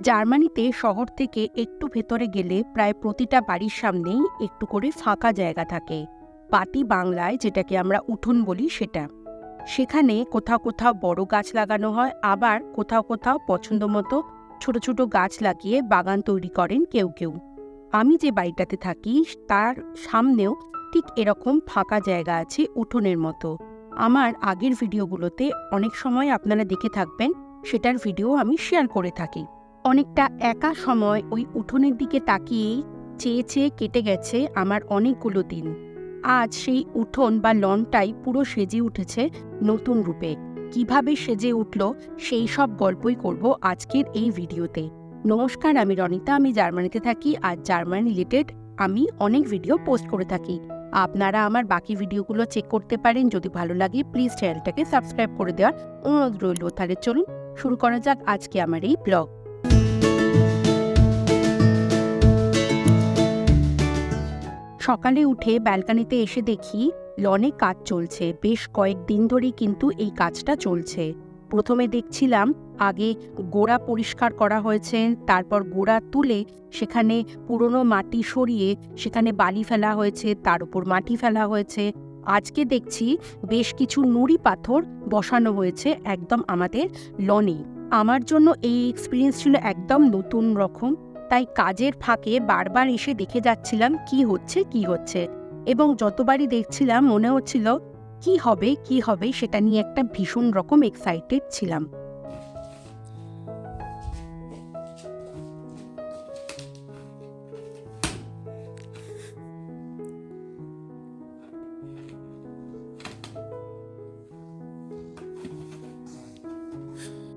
জার্মানিতে শহর থেকে একটু ভেতরে গেলে প্রায় প্রতিটা বাড়ির সামনেই একটু করে ফাঁকা জায়গা থাকে। পাতি বাংলায় যেটাকে আমরা উঠোন বলি সেটা। সেখানে কোথাও কোথাও বড় গাছ লাগানো হয়, আবার কোথাও কোথাও পছন্দ মতো ছোট ছোট গাছ লাগিয়ে বাগান তৈরি করেন কেউ কেউ। আমি যে বাড়িটাতে থাকি, তার সামনেও ঠিক এরকম ফাঁকা জায়গা আছে উঠোনের মতো। আমার আগের ভিডিওগুলোতে অনেক সময় আপনারা দেখে থাকবেন, সেটার ভিডিও আমি শেয়ার করে থাকি। অনেকটা একা সময় ওই উঠোনের দিকে তাকিয়েই চেয়ে চেয়ে কেটে গেছে আমার অনেকগুলো দিন। আজ সেই উঠোন বা লনটাই পুরো সেজে উঠেছে নতুন রূপে। কীভাবে সেজে উঠল সেই সব গল্পই করব আজকের এই ভিডিওতে। নমস্কার, আমি রনিতা, আমি জার্মানিতে থাকি আর জার্মান রিলেটেড আমি অনেক ভিডিও পোস্ট করে থাকি। আপনারা আমার বাকি ভিডিওগুলো চেক করতে পারেন, যদি ভালো লাগে প্লিজ চ্যানেলটাকে সাবস্ক্রাইব করে দেওয়ার অনুরোধ রইল। তাহলে চলুন, শুরু করা যাক আজকে আমার এই ব্লগ। সকালে উঠে ব্যালকানিতে এসে দেখি লনে কাজ চলছে। বেশ কয়েকদিন ধরেই কিন্তু এই কাজটা চলছে। প্রথমে দেখছিলাম আগে গোড়া পরিষ্কার করা হয়েছে, তারপর গোড়া তুলে সেখানে পুরনো মাটি সরিয়ে সেখানে বালি ফেলা হয়েছে, তার উপর মাটি ফেলা হয়েছে। আজকে দেখছি বেশ কিছু নুড়ি পাথর বসানো হয়েছে একদম আমাদের লনে আমার জন্য এই এক্সপিরিয়েন্স ছিল একদম নতুন রকম। তাই কাজের ফাঁকে বারবার এসে দেখে যাচ্ছিলাম কি হচ্ছে কি হচ্ছে এবং যতবারই দেখছিলাম মনে হচ্ছিল, কি হবে কি হবে সেটা নিয়ে একটা ভীষণ রকম এক্সাইটেড ছিলাম।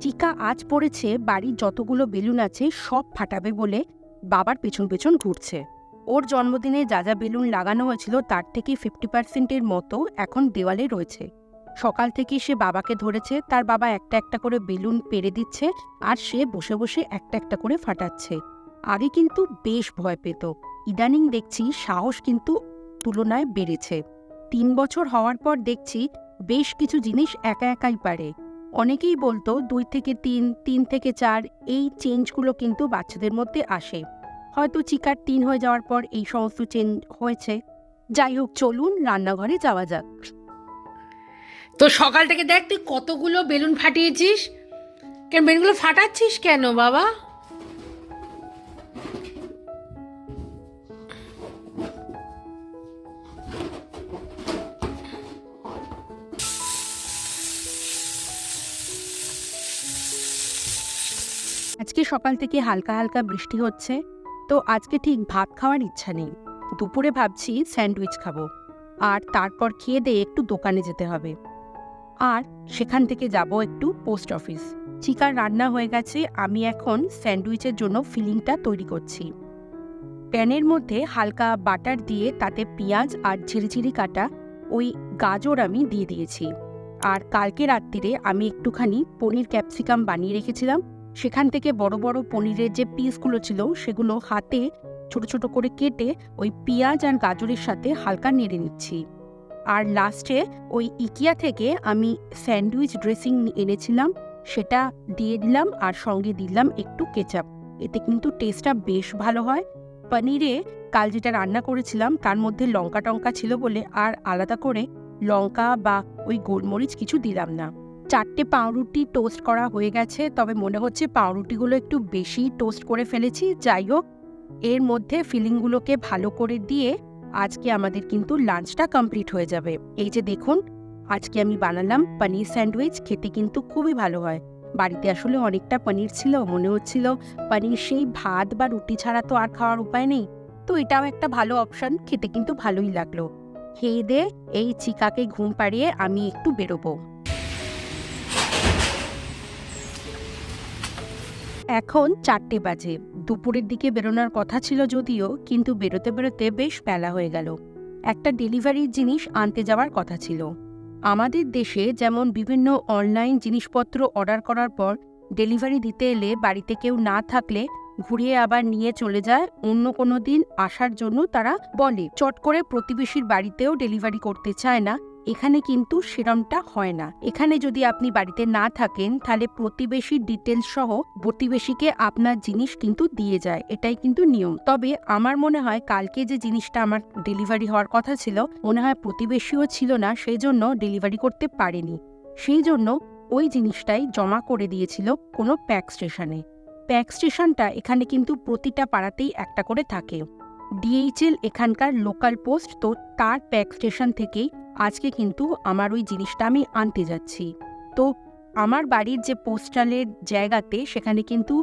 চিকা আজ পড়েছে, বাড়ির যতগুলো বেলুন আছে সব ফাটাবে বলে বাবার পেছন পেছন ঘুরছে। ওর জন্মদিনে যা যা বেলুন লাগানো হয়েছিল তার থেকে ফিফটি পার্সেন্টের মতো এখন দেওয়ালে রয়েছে। সকাল থেকে সে বাবাকে ধরেছে, তার বাবা একটা একটা করে বেলুন পেরে দিচ্ছে আর সে বসে বসে একটা একটা করে ফাটাচ্ছে। আগে কিন্তু বেশ ভয় পেত। ইদানিং দেখছি সাহস কিন্তু তুলনায় বেড়েছে। তিন বছর হওয়ার পর দেখছি বেশ কিছু জিনিস একা একাই পারে। অনেকেই বলতো দুই থেকে তিন তিন থেকে চার এই চেঞ্জগুলো কিন্তু বাচ্চাদের মধ্যে আসে। হয়তো চিকার তিন হয়ে যাওয়ার পর এই সমস্ত চেঞ্জ হয়েছে। যাই হোক, চলুন রান্নাঘরে যাওয়া যাক। তো সকাল থেকে দেখ তুই কতগুলো বেলুন ফাটিয়েছিস? কেন বেলুনগুলো ফাটাচ্ছিস কেন বাবা? আজকে সকাল থেকে হালকা হালকা বৃষ্টি হচ্ছে, তো আজকে ঠিক ভাত খাওয়ার ইচ্ছা নেই। দুপুরে ভাবছি স্যান্ডউইচ খাব, আর তারপর খেয়ে দিয়ে একটু দোকানে যেতে হবে। আর সেখান থেকে যাব একটু পোস্ট অফিস। চিকার রান্না হয়ে গেছে, আমি এখন স্যান্ডউইচের জন্য ফিলিংটা তৈরি করছি। প্যানের মধ্যে হালকা বাটার দিয়ে তাতে পেঁয়াজ আর ঝিরিঝিরি কাটা, ওই গাজর আমি দিয়ে দিয়েছি। আর কালকে রাত্রিরে আমি একটুখানি পনির ক্যাপসিকাম বানিয়ে রেখেছিলাম সেখান থেকে বড় বড় পনিরের যে পিসগুলো ছিল, সেগুলো হাতে ছোট ছোট করে কেটে ওই পেঁয়াজ আর গাজরের সাথে হালকা নেড়ে নিচ্ছি। আর লাস্টে ওই ইকিয়া থেকে আমি স্যান্ডউইচ ড্রেসিং এনেছিলাম, সেটা দিয়ে দিলাম আর সঙ্গে দিলাম একটু কেচাপ। এতে কিন্তু টেস্টটা বেশ ভালো হয়। পনিরে কাল যেটা রান্না করেছিলাম, তার মধ্যে লঙ্কা টঙ্কা ছিল বলে আর আলাদা করে লঙ্কা বা ওই গোলমরিচ কিছু দিলাম না। চারটে পাউরুটি টোস্ট করা হয়ে গেছে, তবে মনে হচ্ছে পাউরুটিগুলো একটু বেশি টোস্ট করে ফেলেছি। যাই হোক, এর মধ্যে ফিলিংগুলোকে ভালো করে দিয়ে আজকে আমাদের কিন্তু লাঞ্চটা কমপ্লিট হয়ে যাবে। এই যে দেখুন, আজকে আমি বানালাম পনির স্যান্ডউইচ খেতে কিন্তু খুবই ভালো হয়। বাড়িতে আসলে অনেকটা পনির ছিল, মনে হচ্ছিল পনির সেই ভাত বা রুটি ছাড়া তো আর খাওয়ার উপায় নেই। তো এটাও একটা ভালো অপশন খেতে কিন্তু ভালোই লাগল। খেয়ে দে, এই চিকাকে ঘুম পাড়িয়ে আমি একটু বেরোবো। এখন চারটে বাজে। দুপুরের দিকে বেরোনোর কথা ছিল যদিও, কিন্তু বেরোতে বেরোতে বেশ বেলা হয়ে গেল। একটা ডেলিভারির জিনিস আনতে যাওয়ার কথা ছিল। আমাদের দেশে যেমন বিভিন্ন অনলাইন জিনিসপত্র অর্ডার করার পর ডেলিভারি দিতে এলে বাড়িতে কেউ না থাকলে ঘুরিয়ে আবার নিয়ে চলে যায়, অন্য কোনো দিন আসার জন্য তারা বলে, চট করে প্রতিবেশীর বাড়িতেও ডেলিভারি করতে চায় না। এখানে কিন্তু সেরমটা হয় না। এখানে যদি আপনি বাড়িতে না থাকেন, তাহলে প্রতিবেশীর ডিটেলস সহ প্রতিবেশীকে আপনার জিনিস কিন্তু দিয়ে যায়। এটাই কিন্তু নিয়ম। তবে আমার মনে হয় কালকে যে জিনিসটা আমার ডেলিভারি হওয়ার কথা ছিল, মনে হয় প্রতিবেশীও ছিল না, সেই জন্য ডেলিভারি করতে পারেনি। সেই জন্য ওই জিনিসটাই জমা করে দিয়েছিল কোনো প্যাক স্টেশনে প্যাক স্টেশনটা এখানে কিন্তু প্রতিটা পাড়াতেই একটা করে থাকে। ডিএইচএল এখানকার লোকাল পোস্ট তো তার প্যাক স্টেশন থেকেই আজকে কিন্তু আমার ওই জিনিসটা আমি আনতে যাচ্ছি। তো আমার বাড়ির যে পোস্টালের জায়গাতে সেখানে কিন্তু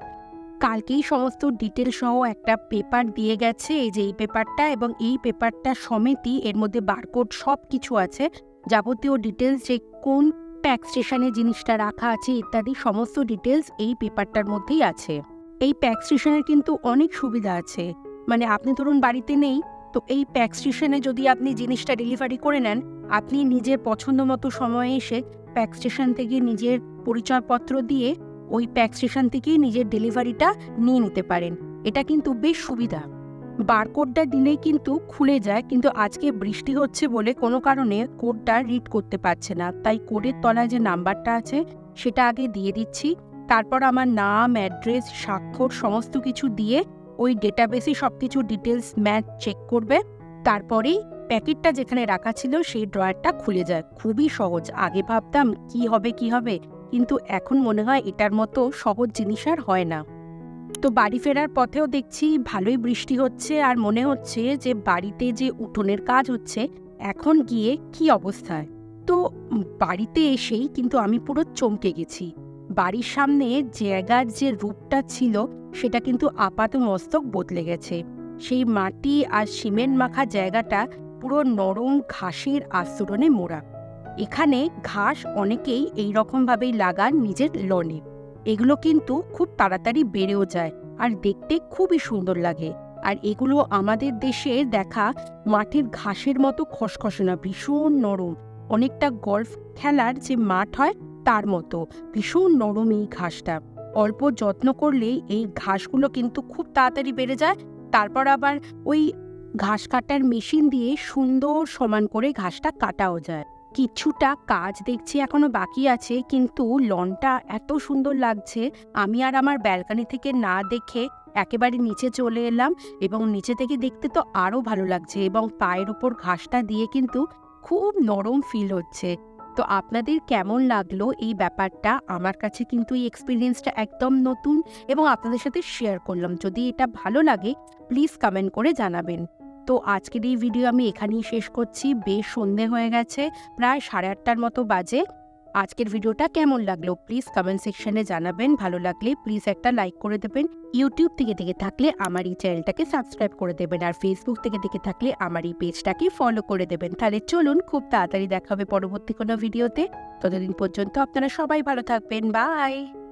কালকেই সমস্ত ডিটেল সহ একটা পেপার দিয়ে গেছে, এই যে এই পেপারটা এবং এই পেপারটা সমেতই এর মধ্যে বারকোড সব কিছু আছে, যাবতীয় ডিটেলস যে কোন প্যাক স্টেশনে জিনিসটা রাখা আছে ইত্যাদি সমস্ত ডিটেলস এই পেপারটার মধ্যেই আছে। এই প্যাক স্টেশনের কিন্তু অনেক সুবিধা আছে। মানে আপনি ধরুন বাড়িতে নেই, তো এই প্যাক স্টেশনে যদি আপনি জিনিসটা ডেলিভারি করে নেন, আপনি নিজের পছন্দ মতো সময়ে এসে প্যাক স্টেশন থেকে নিজের পরিচয়পত্র দিয়ে ওই প্যাক স্টেশন থেকেই নিজের ডেলিভারিটা নিয়ে নিতে পারেন। এটা কিন্তু বেশ সুবিধা। বারকোডটা দিলেই কিন্তু খুলে যায়, কিন্তু আজকে বৃষ্টি হচ্ছে বলে কোনো কারণে কোডটা রিড করতে পারছে না। তাই কোডের তলায় যে নাম্বারটা আছে, সেটা আগে দিয়ে দিচ্ছি। তারপর আমার নাম অ্যাড্রেস স্বাক্ষর, সমস্ত কিছু দিয়ে ওই ডেটাবেসে সব কিছু ডিটেলস ম্যাচ চেক করবে। তারপরেই প্যাকেটটা যেখানে রাখা ছিল সেই ড্রয়ারটা খুলে যায়। খুবই সহজ। আগে ভাবতাম, কি হবে কি হবে? কিন্তু এখন মনে হয় এটার মতো সহজ জিনিস আর হয় না। তো বাড়ি ফেরার পথেও দেখছি ভালোই বৃষ্টি হচ্ছে আর মনে হচ্ছে যে বাড়িতে যে উঠোনের কাজ হচ্ছে, এখন গিয়ে কি অবস্থায়? তো বাড়িতে এসেই কিন্তু আমি পুরো চমকে গেছি। বাড়ির সামনে জায়গার যে রূপটা ছিল, সেটা কিন্তু আপাত মস্তক বদলে গেছে। সেই মাটি আর সিমেন্ট মাখা জায়গাটা পুরো নরম ঘাসের আস্তরণে মোড়া। এখানে ঘাস অনেকেই এই রকমভাবেই লাগান নিজের লনে। এগুলো কিন্তু খুব তাড়াতাড়ি বেড়েও যায় আর দেখতে খুবই সুন্দর লাগে। আর এগুলো আমাদের দেশে দেখা মাটির ঘাসের মতো খসখসে না, ভীষণ নরম। অনেকটা গল্ফ খেলার যে মাঠ হয় তার মতো। ভীষণ নরম এই ঘাসটা। অল্প যত্ন করলেই এই ঘাসগুলো কিন্তু খুব তাড়াতাড়ি বেড়ে যায়। তারপর আবার ওই ঘাস কাটার মেশিন দিয়ে সুন্দর সমান করে ঘাসটা কাটাও যায়। কিছুটা কাজ দেখছি এখনও বাকি আছে, কিন্তু লনটা এত সুন্দর লাগছে, আমি আর আমার ব্যালকানি থেকে না দেখে একেবারে নিচে চলে এলাম এবং নিচে থেকে দেখতে তো আরও ভালো লাগছে এবং পায়ের ওপর ঘাসটা দিয়ে কিন্তু খুব নরম ফিল হচ্ছে। তো আপনাদের কেমন লাগল এই ব্যাপারটা? আমার কাছে কিন্তু এই এক্সপিরিয়েন্সটা একদম নতুন এবং আপনাদের সাথে শেয়ার করলাম। যদি এটা ভালো লাগে প্লিজ কমেন্ট করে জানাবেন। তো আজকের এই ভিডিও আমি এখানেই শেষ করছি। বেশ সন্ধে হয়ে গেছে, প্রায় সাড়ে আটটার মতো বাজে। আজকের ভিডিওটা কেমন লাগল? প্লিজ কমেন্ট সেকশনে জানাবেন। ভালো লাগলে প্লিজ একটা লাইক করে দেবেন। ইউটিউব থেকে দেখে থাকলে আমার এই চ্যানেলটাকে সাবস্ক্রাইব করে দেবেন। আর ফেসবুক থেকে দেখে থাকলে আমার এই পেজটাকে ফলো করে দেবেন। তাহলে চলুন খুব তাড়াতাড়ি দেখা হবে পরবর্তী কোনো ভিডিওতে ততদিন পর্যন্ত আপনারা সবাই ভালো থাকবেন। বাই